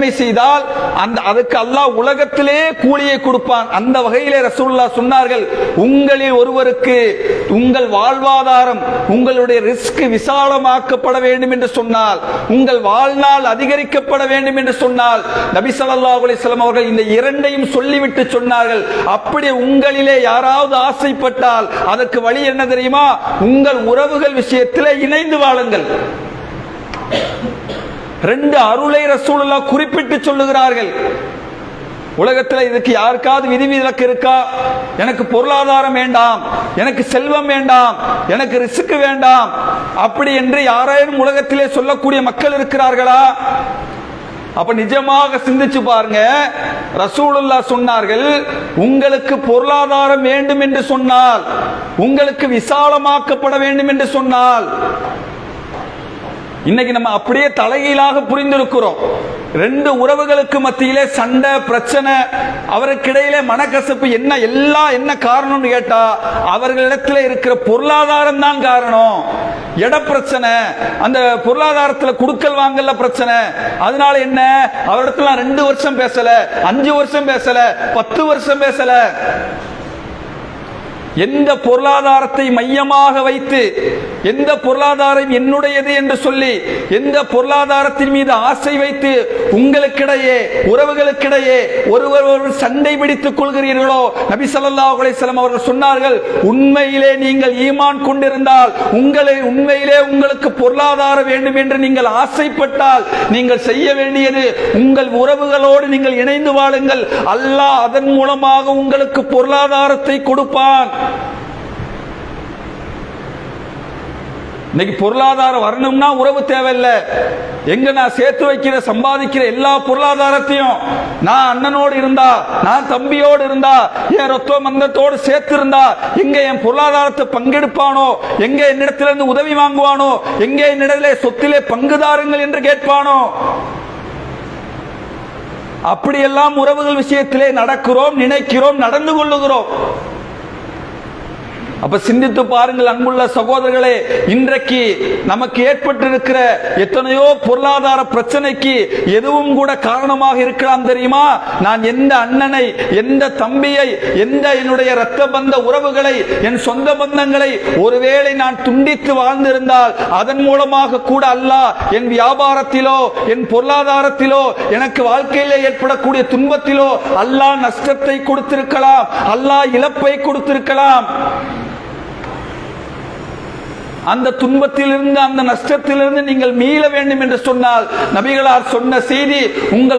நன்மை செய்தால் அந்த அதுக்கு அல்லாஹ் உலகத்திலே கூலியை கொடுப்பான். அந்த வகையிலே ரசூல்லா சொன்னார்கள் உங்களில் ஒருவருக்கு உங்கள் வாழ்வாதாரம் உங்களுடைய ரிஸ்க் விசாலமாக்கப்பட வேண்டும் என்று சொன்னால் உங்கள் வாழ்நாள் அதிகரிக்கப்பட வேண்டும் என்று சொன்னால் நபி சல்லா அலிஸ்லாம் அவர்கள் இந்த இரண்டையும் சொல்லிவிட்டு சொன்னார்கள். அப்படி உங்களிலே யாராவது ஆசைப்பட்டால் அதற்கு வழி என்ன தெரியுமா? உங்கள் உறவுகள் விஷயத்திலே இணைந்து வாழுங்கள். ரெண்டு அருளை ரசூலுல்லா குறிப்பிட்டு சொல்லுகிறார்கள். உலகத்தில் இதுக்கு யாருக்காவது விதி விலக்கு இருக்கா? எனக்கு பொருளாதாரம் வேண்டாம் எனக்கு செல்வம் வேண்டாம் எனக்கு ரிசுக்கு வேண்டாம். அப்படி என்று யாரேனும் உலகத்திலே சொல்லக்கூடிய மக்கள் இருக்கிறார்களா? அப்ப நிஜமாக சிந்திச்சு பாருங்க. ரசூலுல்லா சொன்னார்கள் உங்களுக்கு பொருளாதாரம் வேண்டும் என்று சொன்னால் உங்களுக்கு விசாலமாக்கப்பட வேண்டும் என்று சொன்னால் இன்னைக்கு நம்ம அப்படியே தலைகீழாக புரிந்திருக்கிறோம். ரெண்டு உறவுகளுக்கு மத்தியிலே சண்டை பிரச்சனை அவருக்கிடையிலே மனக்கசப்பு என்ன எல்லாம் என்ன காரணம்னு கேட்டா அவர்களிடத்தில் இருக்கிற பொருளாதாரம் தான் காரணம். இட பிரச்சனை அந்த பொருளாதாரத்துல குடுக்கல் வாங்கல பிரச்சனை. அதனால என்ன அவரிடத்துல ரெண்டு வருஷம் பேசல அஞ்சு வருஷம் பேசல பத்து வருஷம் பேசல. எந்த பொருளாதாரத்தை மையமாக வைத்து எந்த பொருளாதாரம் என்னுடையது என்று சொல்லி எந்த பொருளாதாரத்தின் மீது ஆசை வைத்து உங்களுக்கிடையே உறவுகளுக்கிடையே ஒருவர் ஒருவர் சண்டை பிடித்துக் கொள்கிறீர்களோ நபி சல்லா அவர்கள் சொன்னார்கள் உண்மையிலே நீங்கள் ஈமான் கொண்டிருந்தால் உங்களை உண்மையிலே உங்களுக்கு பொருளாதாரம் வேண்டும் என்று நீங்கள் ஆசைப்பட்டால் நீங்கள் செய்ய வேண்டியது உங்கள் உறவுகளோடு நீங்கள் இணைந்து வாழுங்கள். அல்லாஹ் அதன் மூலமாக உங்களுக்கு பொருளாதாரத்தை கொடுப்பான். இன்னைக்கு பொருளாதாரம் வரணும்னா உறவு தேவையில்லை. எங்க நான் சேர்த்து வைக்கிற சம்பாதிக்கிற எல்லா பொருளாதாரத்தையும் நான் அண்ணனோடு இருந்தா நான் தம்பியோடு இருந்தா என் ரத்த மந்தத்தோடு சேர்த்து இருந்தா எங்க என் பொருளாதாரத்தை பங்கெடுப்பானோ எங்க என்னிடத்திலிருந்து உதவி வாங்குவானோ எங்க என்னிடத்திலே சொத்திலே பங்குதாருங்கள் என்று கேட்பானோ? அப்படியெல்லாம் உறவுகள் விஷயத்திலே நடக்கிறோம் நினைக்கிறோம் நடந்து கொள்ளுகிறோம். அப்ப சிந்தித்து பாருங்கள் அன்புள்ள சகோதரர்களே இன்றைக்கு நமக்கு ஏற்பட்டிருக்கிற எத்தனையோ பொருளாதார பிரச்சனைக்கு எதுவும் கூட காரணமாக இருக்கலாம் தெரியுமா? நான் எந்த அண்ணனை எந்த தம்பியை எந்த என்னுடைய இரத்த பந்த உறவுகளை என் சொந்த பந்தங்களை ஒருவேளை நான் துண்டித்து வாழ்ந்திருந்தால் அதன் மூலமாக கூட அல்லாஹ் என் வியாபாரத்திலோ என் பொருளாதாரத்திலோ எனக்கு வாழ்க்கையிலே ஏற்படக்கூடிய துன்பத்திலோ அல்லாஹ் நஷ்டத்தை கொடுத்திருக்கலாம் அல்லாஹ் இழப்பை கொடுத்திருக்கலாம். அந்த துன்பத்திலிருந்து அந்த நஷ்டத்திலிருந்து நீங்கள் மீள வேண்டும் என்று சொன்னால் நபிகளார் சொன்ன செய்தி உங்கள்